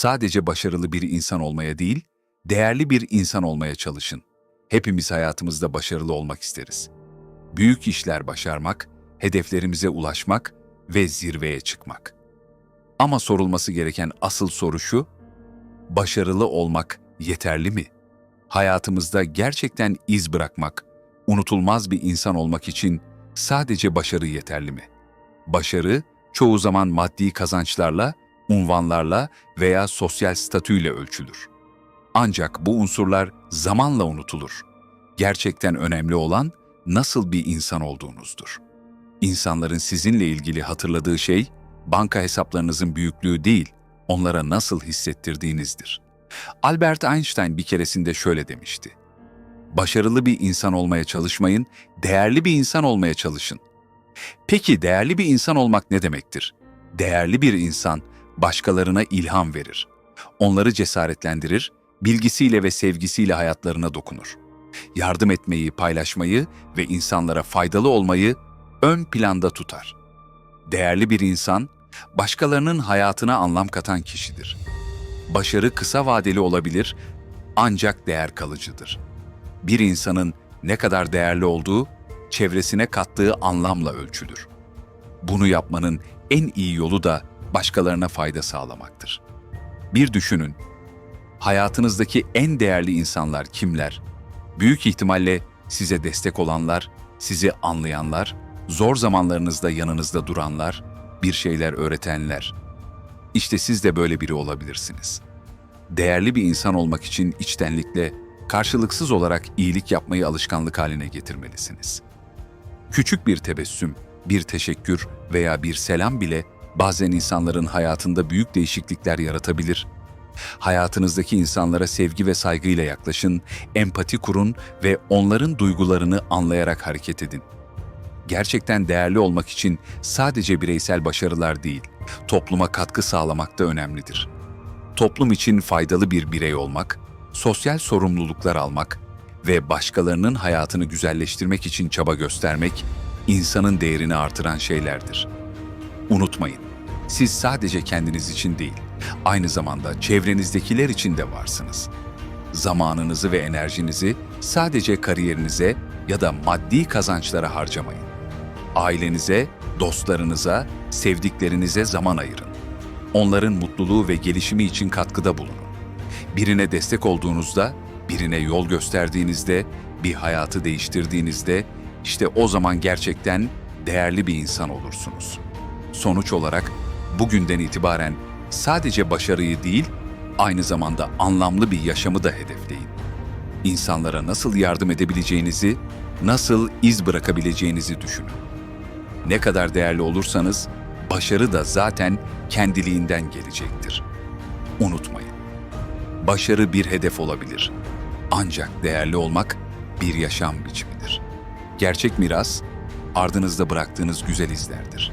Sadece başarılı bir insan olmaya değil, değerli bir insan olmaya çalışın. Hepimiz hayatımızda başarılı olmak isteriz. Büyük işler başarmak, hedeflerimize ulaşmak ve zirveye çıkmak. Ama sorulması gereken asıl soru şu, başarılı olmak yeterli mi? Hayatımızda gerçekten iz bırakmak, unutulmaz bir insan olmak için sadece başarı yeterli mi? Başarı çoğu zaman maddi kazançlarla, unvanlarla veya sosyal statüyle ölçülür. Ancak bu unsurlar zamanla unutulur. Gerçekten önemli olan nasıl bir insan olduğunuzdur. İnsanların sizinle ilgili hatırladığı şey, banka hesaplarınızın büyüklüğü değil, onlara nasıl hissettirdiğinizdir. Albert Einstein bir keresinde şöyle demişti. Başarılı bir insan olmaya çalışmayın, değerli bir insan olmaya çalışın. Peki değerli bir insan olmak ne demektir? Değerli bir insan başkalarına ilham verir. Onları cesaretlendirir, bilgisiyle ve sevgisiyle hayatlarına dokunur. Yardım etmeyi, paylaşmayı ve insanlara faydalı olmayı ön planda tutar. Değerli bir insan, başkalarının hayatına anlam katan kişidir. Başarı kısa vadeli olabilir ancak değer kalıcıdır. Bir insanın ne kadar değerli olduğu, çevresine kattığı anlamla ölçülür. Bunu yapmanın en iyi yolu da başkalarına fayda sağlamaktır. Bir düşünün, hayatınızdaki en değerli insanlar kimler? Büyük ihtimalle size destek olanlar, sizi anlayanlar, zor zamanlarınızda yanınızda duranlar, bir şeyler öğretenler. İşte siz de böyle biri olabilirsiniz. Değerli bir insan olmak için içtenlikle, karşılıksız olarak iyilik yapmayı alışkanlık haline getirmelisiniz. Küçük bir tebessüm, bir teşekkür veya bir selam bile bazen insanların hayatında büyük değişiklikler yaratabilir. Hayatınızdaki insanlara sevgi ve saygıyla yaklaşın, empati kurun ve onların duygularını anlayarak hareket edin. Gerçekten değerli olmak için sadece bireysel başarılar değil, topluma katkı sağlamak da önemlidir. Toplum için faydalı bir birey olmak, sosyal sorumluluklar almak ve başkalarının hayatını güzelleştirmek için çaba göstermek, insanın değerini artıran şeylerdir. Unutmayın, siz sadece kendiniz için değil, aynı zamanda çevrenizdekiler için de varsınız. Zamanınızı ve enerjinizi sadece kariyerinize ya da maddi kazançlara harcamayın. Ailenize, dostlarınıza, sevdiklerinize zaman ayırın. Onların mutluluğu ve gelişimi için katkıda bulunun. Birine destek olduğunuzda, birine yol gösterdiğinizde, bir hayatı değiştirdiğinizde işte o zaman gerçekten değerli bir insan olursunuz. Sonuç olarak bugünden itibaren sadece başarıyı değil, aynı zamanda anlamlı bir yaşamı da hedefleyin. İnsanlara nasıl yardım edebileceğinizi, nasıl iz bırakabileceğinizi düşünün. Ne kadar değerli olursanız, başarı da zaten kendiliğinden gelecektir. Unutmayın. Başarı bir hedef olabilir. Ancak değerli olmak bir yaşam biçimidir. Gerçek miras, ardınızda bıraktığınız güzel izlerdir.